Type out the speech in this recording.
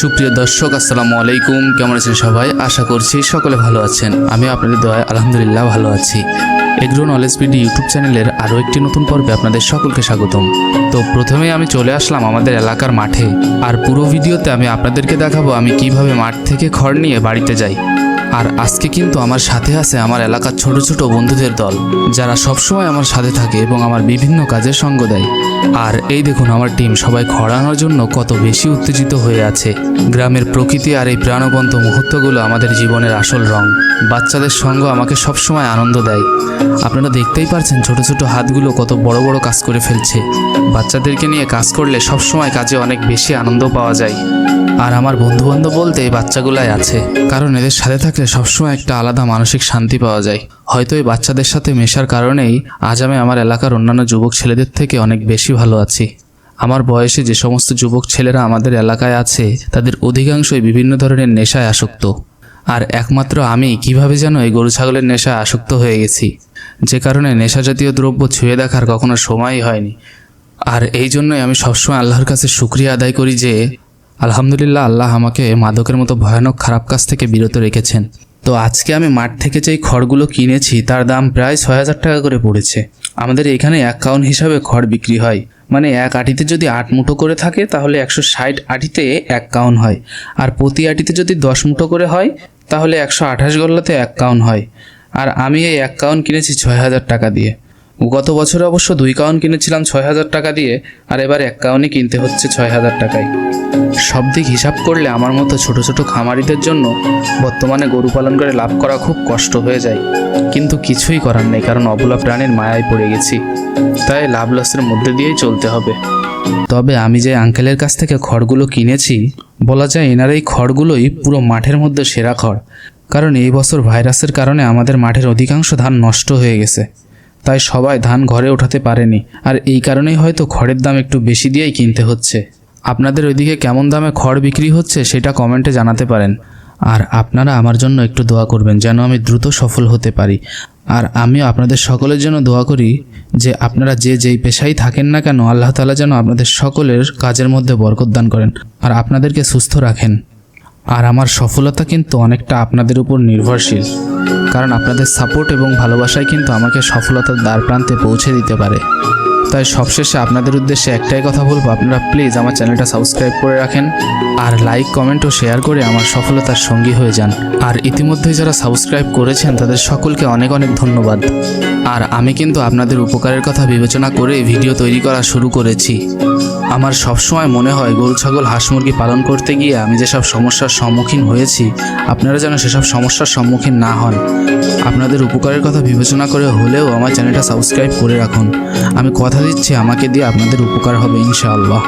সুপ্রিয় দর্শক, আসসালামু আলাইকুম। কেমন আছেন সবাই? আশা করছি সকলে ভালো আছেন। আমি আপনাদের দয়া আলহামদুলিল্লাহ ভালো আছি। এগ্রো নলেজ পিডি ইউটিউব চ্যানেলের আরও একটি নতুন পর্বে আপনাদের সকলকে স্বাগতম। তো প্রথমে আমি চলে আসলাম আমাদের এলাকার মাঠে। আর পুরো ভিডিওতে আমি আপনাদেরকে দেখাবো আমি কীভাবে মাঠ থেকে খড় নিয়ে বাড়িতে যাই। আর আজকে কিন্তু আমার সাথে আছে আমার এলাকার ছোট ছোট বন্ধুদের দল, যারা সবসময় আমার সাথে থাকে এবং আমার বিভিন্ন কাজের সঙ্গ দেয়। আর এই দেখুন আমার টিম সবাই খড়ানোর জন্য কত বেশি উত্তেজিত হয়ে আছে। গ্রামের প্রকৃতি আর এই প্রাণবন্ত মুহূর্তগুলো আমাদের জীবনের আসল রং। বাচ্চাদের সঙ্গ আমাকে সবসময় আনন্দ দেয়। আপনারা দেখতেই পারছেন ছোট ছোট হাতগুলো কত বড় বড় কাজ করে ফেলছে। বাচ্চাদেরকে নিয়ে কাজ করলে সবসময় কাজে অনেক বেশি আনন্দ পাওয়া যায়। আর আমার বন্ধু বান্ধব বলতে এই বাচ্চাগুলাই আছে। কারণ এদের সাথে থাকলে সবসময় একটা আলাদা মানসিক শান্তি পাওয়া যায়। হয়তো এই বাচ্চাদের সাথে মেশার কারণেই আজ আমি আমার এলাকার অন্যান্য যুবক ছেলেদের থেকে অনেক বেশি ভালো আছি। আমার বয়সে যে সমস্ত যুবক ছেলেরা আমাদের এলাকায় আছে, তাদের অধিকাংশই বিভিন্ন ধরনের নেশায় আসক্ত। আর একমাত্র আমি কীভাবে যেন এই গরু ছাগলের নেশায় আসক্ত হয়ে গেছি। যে কারণে নেশা জাতীয় দ্রব্য ছুঁয়ে দেখার কখনো সময়ই হয়নি। আর এই জন্যই আমি সবসময় আল্লাহর কাছে শুক্রিয়া আদায় করি যে আলহামদুলিল্লাহ, আল্লাহ আমাকে মাদকের মতো ভয়ানক খারাপ কাজ থেকে বিরত রেখেছেন। তো আজকে আমি মাঠ থেকে যেই খড়গুলো কিনেছি, তার দাম প্রায় ছয় হাজার টাকা করে পড়েছে। আমাদের এখানে এক কাউন হিসাবে খড় বিক্রি হয়। মানে এক আটিতে যদি আট মুঠো করে থাকে, তাহলে একশো ষাট আটিতে এক কাউন হয়। আর প্রতি আটিতে যদি দশ মুঠো করে হয়, তাহলে একশো আঠাশ গল্লাতে এক কাউন হয়। আর আমি এই এক কাউন কিনেছি ছয় হাজার টাকা দিয়ে। গত বছরে অবশ্য দুই কাউন কিনেছিলাম ছয় হাজার টাকা দিয়ে, আর এবার এক কাউনই কিনতে হচ্ছে ছয় হাজার টাকায়। সব দিক হিসাব করলে আমার মতো ছোট ছোট খামারিদের জন্য বর্তমানে গরু পালন করে লাভ করা খুব কষ্ট হয়ে যায়। কিন্তু কিছুই করার নেই, কারণ অবলা প্রাণের মায়ায় পড়ে গেছি। তাই লাভ লসের মধ্যে দিয়েই চলতে হবে। তবে আমি যে আঙ্কেলের কাছ থেকে খড়গুলো কিনেছি, বলা যায় এনার এই খড়গুলোই পুরো মাঠের মধ্যে সেরা খড়। কারণ এই বছর ভাইরাসের কারণে আমাদের মাঠের অধিকাংশ ধান নষ্ট হয়ে গেছে। তাই সবাই ধান ঘরে ওঠাতে পারেনি। আর এই কারণেই হয়তো খড়ের দাম একটু বেশি দিয়েই কিনতে হচ্ছে। আপনাদের ওইদিকে কেমন দামে খড় বিক্রি হচ্ছে সেটা কমেন্টে জানাতে পারেন। আর আপনারা আমার জন্য একটু দোয়া করবেন যেন আমি দ্রুত সফল হতে পারি। আর আমিও আপনাদের সকলের জন্য দোয়া করি যে আপনারা যে যেই পেশায় থাকেন না কেন, আল্লাহ তালা যেন আপনাদের সকলের কাজের মধ্যে বরকত দান করেন। আর আপনাদেরকে সুস্থ রাখেন। আর আমার সফলতা কিন্তু অনেকটা আপনাদের উপর নির্ভরশীল। কারণ আপনাদের সাপোর্ট এবং ভালোবাসায় কিন্তু আমাকে সফলতার দ্বার প্রান্তে পৌঁছে দিতে পারে। তাই সবশেষে আপনাদের উদ্দেশ্যে একটাই কথা বলব। আপনারা প্লিজ আমার চ্যানেলটা সাবস্ক্রাইব করে রাখেন আর লাইক কমেন্ট ও শেয়ার করে আমার সফলতার সঙ্গী হয়ে যান। আর ইতিমধ্যে যারা সাবস্ক্রাইব করেছেন, তাদের সকলকে অনেক অনেক ধন্যবাদ। আর আমি কিন্তু আপনাদের উপকারের কথা বিবেচনা করে ভিডিও তৈরি করা শুরু করেছি। আমার সবসময় মনে হয় গরু, ছাগল, হাঁস, মুরগি পালন করতে গিয়ে আমি যেসব সমস্যার সম্মুখীন হয়েছি, আপনারা যেন সেসব সমস্যার সম্মুখীন না হন। আপনাদের উপকারের কথা বিবেচনা করে হলেও আমার চ্যানেলটা সাবস্ক্রাইব করে রাখুন। আমি কথা দিচ্ছি আমাকে দিয়ে আপনাদের উপকার হবে ইনশাআল্লাহ।